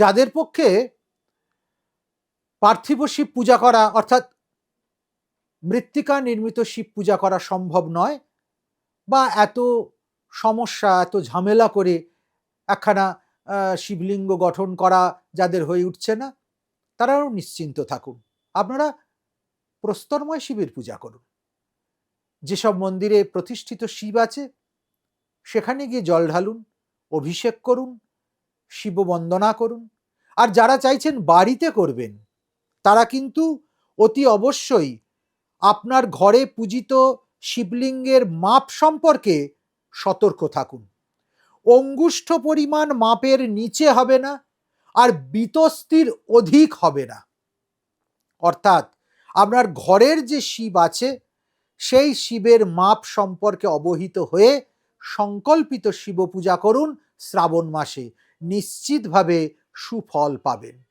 যাদের পক্ষে পার্থিব শিব পূজা করা, অর্থাৎ মৃত্তিকা নির্মিত শিব পূজা করা সম্ভব নয় বা এত সমস্যা, এত ঝামেলা করে একখানা শিবলিঙ্গ গঠন করা যাদের হয়ে উঠছে না, তারাও নিশ্চিন্ত থাকুন। আপনারা প্রস্তরময় শিবের পূজা করুন। যেসব মন্দিরে প্রতিষ্ঠিত শিব আছে, সেখানে গিয়ে জল ঢালুন, অভিষেক করুন শিব বন্দনা করুন। আর যারা চাইছেন বাড়িতে করবেন, তারা কিন্তু অতি অবশ্যই আপনার ঘরে পূজিত শিবলিঙ্গের মাপ সম্পর্কে সতর্ক থাকুন। অঙ্গুষ্ঠ পরিমাণ মাপের নিচে হবে না, আর বিতস্তির অধিক হবে না। অর্থাৎ আপনার ঘরের যে শিব আছে, সেই শিবের মাপ সম্পর্কে অবহিত হয়ে সংকল্পিত শিব পূজা করুন শ্রাবণ মাসে। নিশ্চিতভাবে সুফল পাবেন।